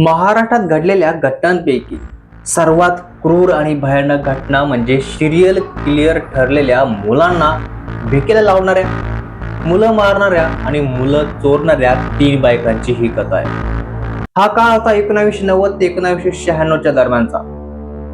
महाराष्ट्रात घडलेल्या घटनांपैकी सर्वात क्रूर आणि भयानक घटना म्हणजे सिरियल क्लिअर ठरलेल्या मुलांना भिकेला लावणाऱ्या मुलं मारणाऱ्या आणि मुलं चोरणाऱ्या तीन बायकांची ही कथा आहे. हा काळ होता एकोणावीसशे नव्वद ते एकोणावीसशे शहाण्णवच्या दरम्यानचा.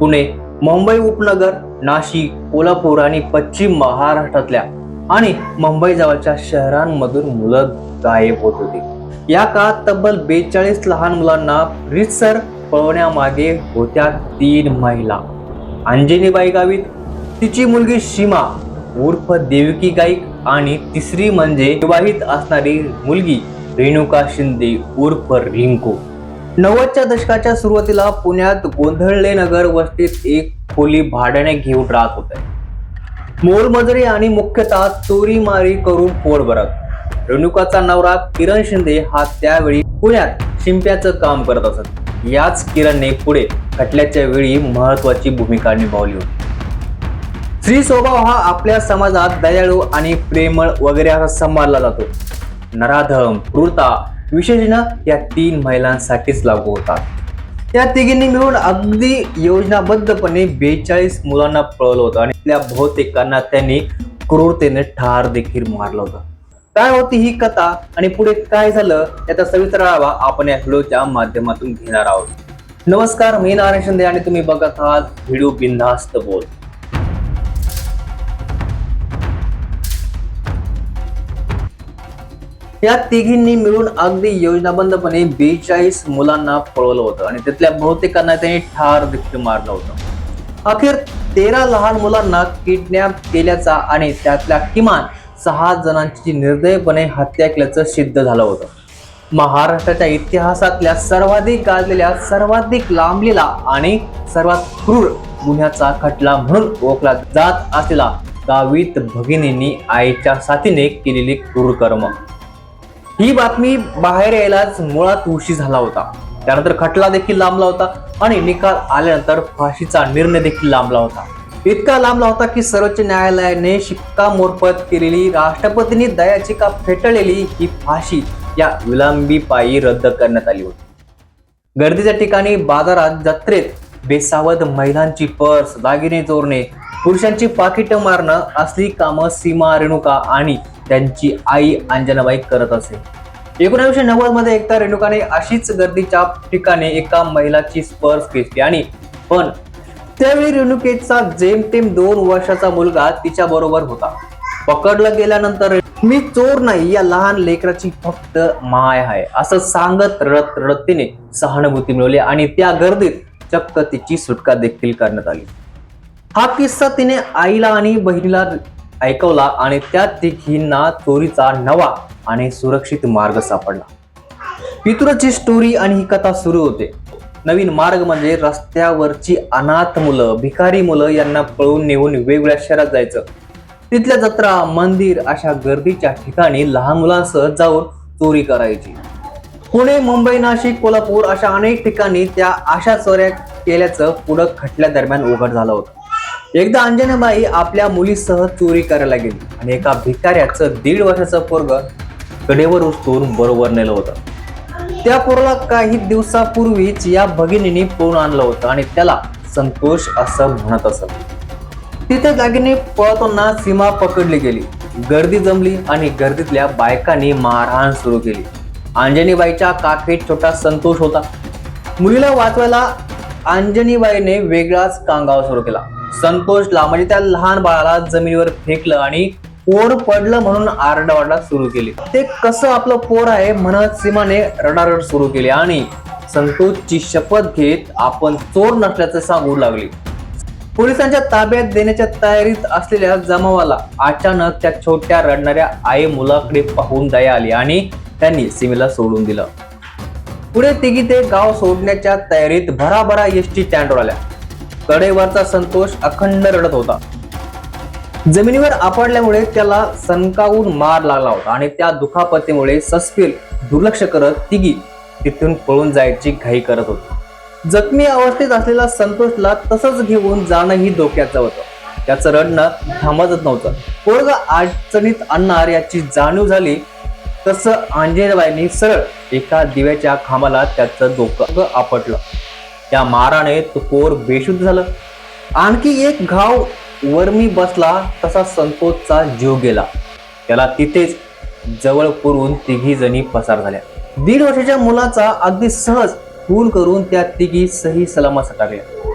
पुणे मुंबई उपनगर नाशिक कोल्हापूर आणि पश्चिम महाराष्ट्रातल्या आणि मुंबई जवळच्या शहरांमधून मुलं गायब होत होती. या काळात तब्बल बेचाळीस लहान मुलांना रितसर पळवण्यामागे होत्या तीन महिला. अंजनीबाई गावित तिची मुलगी सीमा उर्फ देवकी गाईक आणि तिसरी म्हणजे विवाहित असणारी मुलगी रेणुका शिंदे उर्फ रिंकू. नव्वदच्या दशकाच्या सुरुवातीला पुण्यात गोंधळले नगर वस्तीत एक खोली भाड्याने घेऊन राहत होते. मोलमजुरी आणि मुख्यतः चोरी मारी करून पोट भरत रेणुकाचा नवरा किरण शिंदे हा त्यावेळी पुण्यात शिंप्याचं काम करत असत. याच किरणने पुढे खटल्याच्या वेळी महत्वाची भूमिका निभावली होती. स्त्री स्वभाव हा आपल्या समाजात दयाळू आणि प्रेमळ वगैरे असा सांभाळला जातो. नराधम क्रूरता विशेषण या तीन महिलांसाठीच लागू होतात. या तिघींनी मिळून अगदी योजनाबद्धपणे बेचाळीस मुलांना पळवलं होतं आणि त्या बहुतेकांना त्यांनी क्रूरतेने ठार देखील मारलं होतं. काय होती ही कथा आणि पुढे काय झालं याचा सविस्तर आढावा आपण या व्हिडिओच्या माध्यमातून घेणार आहोत. नमस्कार मी नारायण शिंदे आणि तुम्ही बघत आहात व्हिडिओ बिनधास्त बोल. या तिघींनी मिळून अगदी योजनाबद्धपणे बेचाळीस मुलांना पळवलं होतं आणि त्यातल्या बहुतेकांना त्यांनी ठार देखील मारलं होतं. अखेर तेरा लहान मुलांना किडनॅप केल्याचा आणि त्यातल्या किमान सहा जणांची निर्दयपणे हत्या केल्याचं सिद्ध झालं होतं. महाराष्ट्राच्या इतिहासातल्या सर्वाधिक गाजलेल्या सर्वाधिक लांबलेला आणि सर्वात क्रूर गुन्ह्याचा खटला म्हणून ओळखला जात असलेला गावित भगिनींनी आईच्या साथीने केलेली क्रूर कर्म ही बातमी बाहेर यायलाच मुळात उशी झाला होता. त्यानंतर खटला देखील लांबला होता आणि निकाल आल्यानंतर फाशीचा निर्णय देखील लांबला होता. इतका लांबला होता की सर्वोच्च न्यायालयाने शिक्कामोर्फत केलेली राष्ट्रपतींनी दयाचिका फेटाळलेली ही फाशी या विलंबी पायी रद्द करण्यात आली होती. गर्दीच्या ठिकाणी बाजारात जत्रेत बेसावध महिलांची पर्स दागिने चोरणे पुरुषांची पाकिटं मारणं असली कामं सीमा रेणुका आणि त्यांची आई अंजनाबाई करत असे. एकोणीसशे नव्वदमध्ये एकदा रेणुकाने अशीच गर्दीच्या ठिकाणी एका महिलाची स्पर्श घेतली आणि पण त्यावेळी रेणुकेचा जेमतेम दोन वर्षाचा मुलगा तिच्या बरोबर होता. पकडला गेल्यानंतर मी चोर नाही या लहान लेकराची फक्त माय आहे असं सांगत रडत रडत तिने सहानुभूती मिळवली आणि त्या गर्दीत चक्क तिची सुटका देखील करण्यात आली. हा किस्सा तिने आईला आणि बहिणीला ऐकवला आणि त्या तिघींना चोरीचा नवा आणि सुरक्षित मार्ग सापडला. पितुराची स्टोरी आणि ही कथा सुरू होते. नवीन मार्ग म्हणजे रस्त्यावरची अनाथ मुलं भिकारी मुलं यांना पळून नेऊन वेगवेगळ्या शहरात जायचं. तिथल्या जत्रा मंदिर अशा गर्दीच्या ठिकाणी लहान मुलांसह जाऊन चोरी करायची. पुणे मुंबई नाशिक कोल्हापूर अशा अनेक ठिकाणी त्या अशा चोऱ्या केल्याचं पुढं खटल्या दरम्यान उघड झालं होतं. एकदा अंजनाबाई आपल्या मुलीसह चोरी करायला गेली आणि एका भिकाऱ्याचं दीड वर्षाचं पोरग कडेवर उचलून बरोबर नेलं होतं. त्या पोराला काही दिवसापूर्वीच या भगिनीने पळून आणलं होतं आणि त्याला संतोष असं म्हणत असत. तिथे दागिने पळताना सीमा पकडली गेली. गर्दी जमली आणि गर्दीतल्या बायकांनी मारहाण सुरू केली. अंजनीबाईच्या काखेत छोटा संतोष होता. मुलीला वाचवायला अंजनीबाईने वेगळाच कांगाव सुरू केला. संतोषला म्हणजे त्या लहान बाळाला जमिनीवर फेकलं आणि पोर पडलं म्हणून आरडाओरडा सुरू केली. ते कसं आपलं पोर आहे म्हणत सीमाने रडारड सुरू केली. आणि संतोषची शपथ घेत आपण चोर नसल्याचं सांगू लागली. पोलिसांच्या ताब्यात देण्याच्या तयारीत असलेल्या जमावाला अचानक त्या छोट्या रडणाऱ्या आई मुलाकडे पाहून दया आली आणि त्यांनी सीमेला सोडून दिलं. पुढे तिघी ते गाव सोडण्याच्या तयारीत भराभरा एसटी स्टँडवर आल्या. कडेवरचा संतोष अखंड रडत होता. जमिनीवर आपडल्यामुळे त्याला सनकावून मार लागला होता आणि त्या दुखापतीमुळे सस्पेल दुर्लक्ष करत तिघी तिथून पळून जायची घाई करत होती. जखमी अवस्थेत असलेला संतोषला तसंच घेऊन जाणंही धोक्याचं होतं त्याचं रडणं थांबतच नव्हतं. पोरग अडचणीत आणणार याची जाणीव झाली तसं अंजनेबाईंनी सरळ एका दिव्याच्या खांबाला त्याचं डोकं आपटलं. त्या माराने तो पोर बेशुद्ध झालं. आणखी एक घाव वर्मी बसला तसा संतोषचा जीव गेला. त्याला तिथेच जवळ पुरून तिघी जणी पसार झाल्या. दीड वर्षाच्या मुलाचा अगदी सहज खून करून त्या तिघी सही सलामत सटाकल्या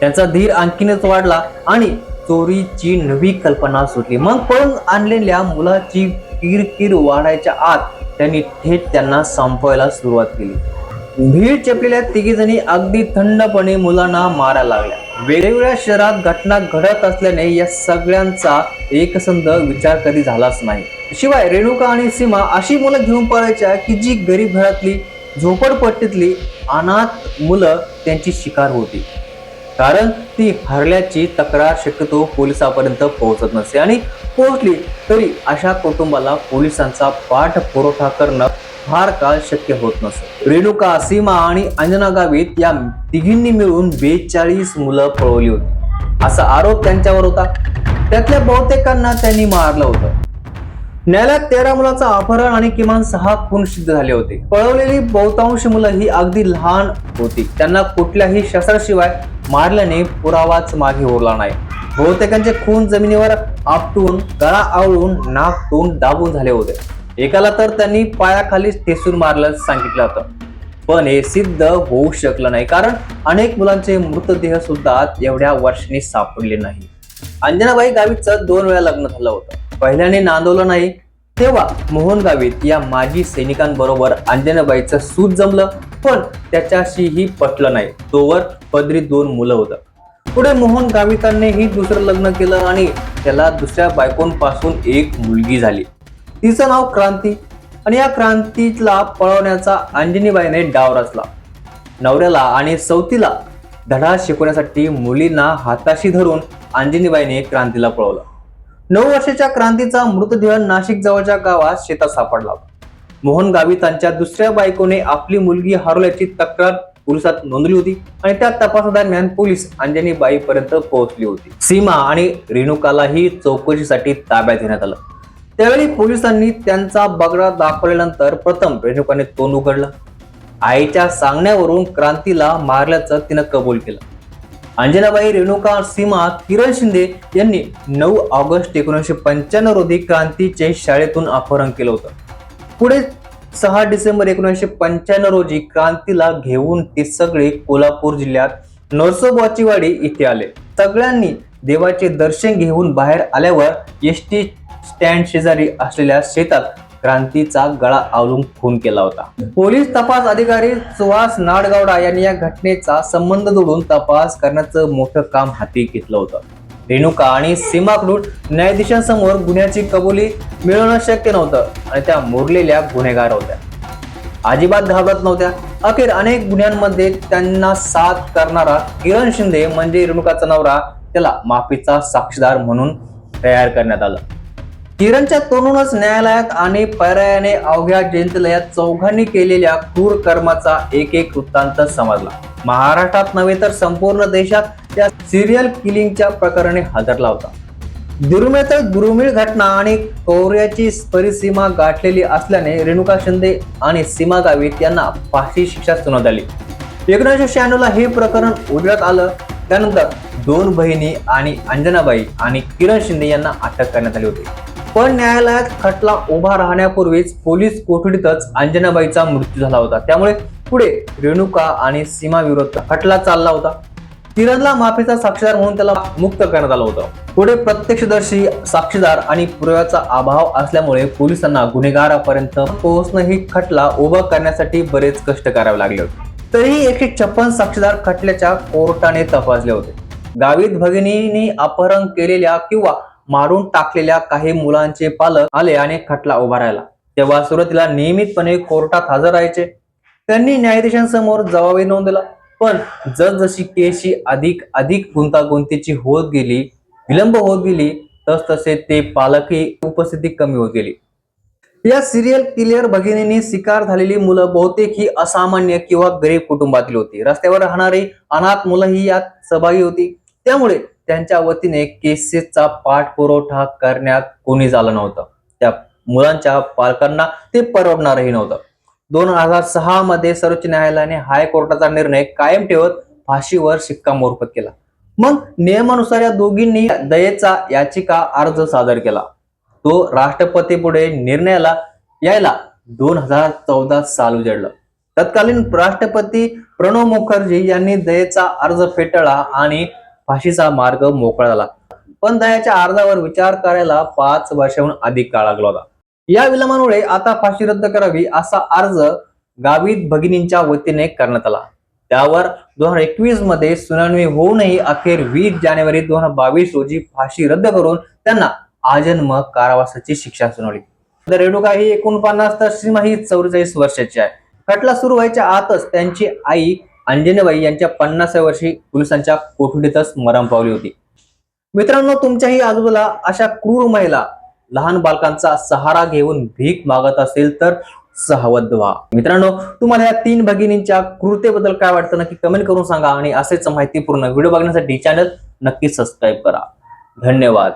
त्यांचा धीर आणखीनच वाढला आणि चोरीची नवी कल्पना सुटली. मग पळून आणलेल्या मुलाची किरकिर वाढायच्या आत त्यांनी थेट त्यांना संपवायला सुरुवात केली. भीड चेपलेल्या तिघी जणी अगदी थंडपणे मुलांना मारायला लागल्या. वेगवेगळ्या शहरात घटना घडत असल्याने या सगळ्यांचा एकसंध विचार कधी झालाच नाही. शिवाय रेणुका आणि सीमा अशी मुलं घेऊन पळायच्या की जी गरीब घरातली झोपडपट्टीतली अनाथ मुलं त्यांची शिकार होती. कारण ती हरल्याची तक्रार शक्यतो पोलिसापर्यंत पोहोचत नसे आणि पोहोचली तरी अशा कुटुंबाला पोलिसांचा पाठपुरवठा करणं फार काळ शक्य होत नसे रेणुका सीमा आणि अंजना गावित या तिघींनी मिळून बेचाळीस मुलं पळवली होती. असा आरोप त्यांच्यावर होता. त्यातल्या बहुतेकांना त्यांनी मारलं होतं. न्यायालयात तेरा मुलाचं अपहरण आणि किमान सहा खून सिद्ध झाले होते. पळवलेली बहुतांश मुलं ही अगदी लहान होती. त्यांना कुठल्याही शस्त्राशिवाय मारल्याने पुरावाच मागे उरला नाही. बहुतेकांचे खून जमिनीवर आपटून गळा आवळून नाक तोंड दाबून झाले होते. एकाला तर त्यांनी पायाखाली ठेसून मारलं सांगितलं होतं. पण हे सिद्ध होऊ शकलं नाही कारण अनेक मुलांचे मृतदेह सुद्धा एवढ्या वर्षांनी सापडले नाही. अंजनाबाई गावीच दोन वेळा लग्न झालं होतं. पहिल्याने नांदवलं नाही तेव्हा मोहन गावित या माजी सैनिकांबरोबर अंजनाबाईचं सूत जमलं पण त्याच्याशीही पटलं नाही. तोवर पदरी दोन मुलं होतं. पुढे मोहन गावितांनीही दुसरं लग्न केलं आणि त्याला दुसऱ्या बायकोंपासून एक मुलगी झाली. तिचं नाव क्रांती. आणि या क्रांतीला पळवण्याचा अंजनीबाईने डाव रचला. नवऱ्याला आणि सौतीला धडा शिकवण्यासाठी मुलींना हाताशी धरून अंजनीबाईने क्रांतीला पळवलं. नऊ वर्षाच्या क्रांतीचा मृतदेह नाशिक जवळच्या गावात शेतात सापडला. होता मोहन गावितांच्या दुसऱ्या बायकोने आपली मुलगी हरवल्याची तक्रार पोलिसात नोंदली होती आणि त्या तपासादरम्यान पोलीस अंजनीबाई पर्यंत पोहोचली होती. सीमा आणि रेणुकालाही चौकशीसाठी ताब्यात घेण्यात आलं. त्यावेळी पोलिसांनी त्यांचा बगडा दाखवल्यानंतर प्रथम रेणुकाने तोंड उघडलं. आईच्या सांगण्यावरून क्रांतीला मारल्याचं तिनं कबूल केलं. अंजनाबाई रेणुका सीमा किरण शिंदे यांनी नऊ ऑगस्ट एकोणीसशे पंच्याण्णव रोजी क्रांतीचे शाळेतून अपहरण केलं होतं. पुढे सहा डिसेंबर एकोणीसशे पंच्याण्णव रोजी क्रांतीला घेऊन ते सगळे कोल्हापूर जिल्ह्यात नरसोबाचीवाडी इथे आले. सगळ्यांनी देवाचे दर्शन घेऊन बाहेर आल्यावर एस टी स्टँड शेजारी असलेल्या शेतात क्रांतीचा गळा आवलून खून केला होता. पोलीस तपास अधिकारी सुहास नाडगावडा यांनी या घटनेचा संबंध जोडून तपास करण्याचं मोठं काम हाती घेतलं होतं. रेणुका आणि सीमाकडून न्यायाधीशांसमोर गुन्ह्याची कबुली मिळवणं शक्य नव्हतं आणि त्या मुरलेल्या गुन्हेगार होत्या. अजिबात घाबरत नव्हत्या. अखेर अनेक गुन्ह्यांमध्ये त्यांना साथ करणारा किरण शिंदे म्हणजे रेणुकाचा नवरा त्याला माफीचा साक्षीदार म्हणून तयार करण्यात आलं. किरणच्या तोंडूनच न्यायालयात आणि पर्यायाने अवघ्या जयंतीलयात चौघांनी केलेल्या क्रूर कर्माचा एक एक वृत्तांत समजला. महाराष्ट्रात नव्हे तर संपूर्ण देशात त्या सिरियल किलिंगच्या प्रकरणी हादरला होता. दुर्मिळ दुर्मिळ घटना आणि कौर्याची परिसीमा गाठलेली असल्याने रेणुका शिंदे आणि सीमा गावित यांना फाशी शिक्षा सुनावण्यात आली एकोणीसशे शहाण्णवला हे प्रकरण उघडत आलं. त्यानंतर दोन बहिणी आणि अंजनाबाई आणि किरण शिंदे यांना अटक करण्यात आली होती. पण न्यायालयात खटला उभा राहण्यापूर्वीच पोलीस कोठडीतच अंजनाबाईचा मृत्यू झाला होता. त्यामुळे पुढे रेणुका आणि सीमा विरुद्ध खटला चालला होता. किरणला माफीचा साक्षीदार म्हणून त्याला मुक्त करण्यात आलं होतं. पुढे प्रत्यक्षदर्शी साक्षीदार आणि पुराव्याचा अभाव असल्यामुळे पोलिसांना गुन्हेगारापर्यंत पोहोचणं ही खटला उभा करण्यासाठी बरेच कष्ट करावे लागले होते. तरीही एकशे छप्पन साक्षीदार खटल्याच्या कोर्टाने तपासले होते. गावित भगिनींनी अपहरण केलेल्या किंवा मारून टाकलेल्या काही मुलांचे पालक आले आणि खटला उभा राहिला. तेव्हा सुरुवातीला नियमितपणे कोर्टात हजर राहायचे. त्यांनी न्यायाधीशांसमोर जबाबी नोंदला पण जसजशी केसची अधिक अधिक गुंतागुंतीची होत गेली विलंब होत गेली तस तसे ते पालकही उपस्थिती कमी होत गेली. या सिरियल किलियर भगिनींनी शिकार झालेली मुलं बहुतेक ही असामान्य किंवा गरीब कुटुंबातील होती. रस्त्यावर राहणारी अनाथ मुलं ही यात सहभागी होती. त्यामुळे त्यांच्या वतीने केसेसचा पाठपुरवठा करण्यात कोणी झालं नव्हतं. त्या मुलांच्या पालकांना ते परवडणारही नव्हतं. दोन हजार सहा मध्ये सर्वोच्च न्यायालयाने हायकोर्टाचा निर्णय कायम ठेवत फाशीवर शिक्कामोर्तब केला. मग नियमानुसार या दोघींनी दयेचा याचिका अर्ज सादर केला. तो राष्ट्रपती पुढे निर्णयाला यायला दोन हजार चौदा साल उजडलं. तत्कालीन राष्ट्रपती प्रणव मुखर्जी यांनी दयेचा अर्ज फेटाळला आणि फाशीचा मार्ग मोकळा झाला. पण दयाच्या अर्जावर विचार करायला पाच वर्षाहून अधिक काळ लागला होता. या विलंबामुळे आता फाशी रद्द करावी असा अर्ज गावित भगिनींच्या वतीने करण्यात आला. त्यावर दोन हजार एकवीसमध्ये सुनावणी होऊनही अखेर वीस जानेवारी दोन हजार बावीस रोजी फाशी रद्द करून त्यांना आजन्म कारावासाची शिक्षा सुनावली. तर रेणुका ही एकोणपन्नास तर सीमा ही चौवेचाळीस वर्षाची आहे. खटला सुरू व्हायच्या आतच त्यांची आई अंजनीबाई यांच्या पन्नासाव्या वर्षी पोलिसांच्या कोठडीतच मरण पावली होती. मित्रांनो तुमच्याही आजूबाजूला अशा क्रूर महिला लहान बालकांचा सहारा घेऊन भीक मागत असेल तर सावध व्हा. मित्रांनो तुम्हाला या तीन भगिनींच्या क्रूरतेबद्दल काय वाटतं नक्की कमेंट करून सांगा आणि असेच माहितीपूर्ण व्हिडिओ बघण्यासाठी चॅनल नक्की सबस्क्राईब करा. धन्यवाद.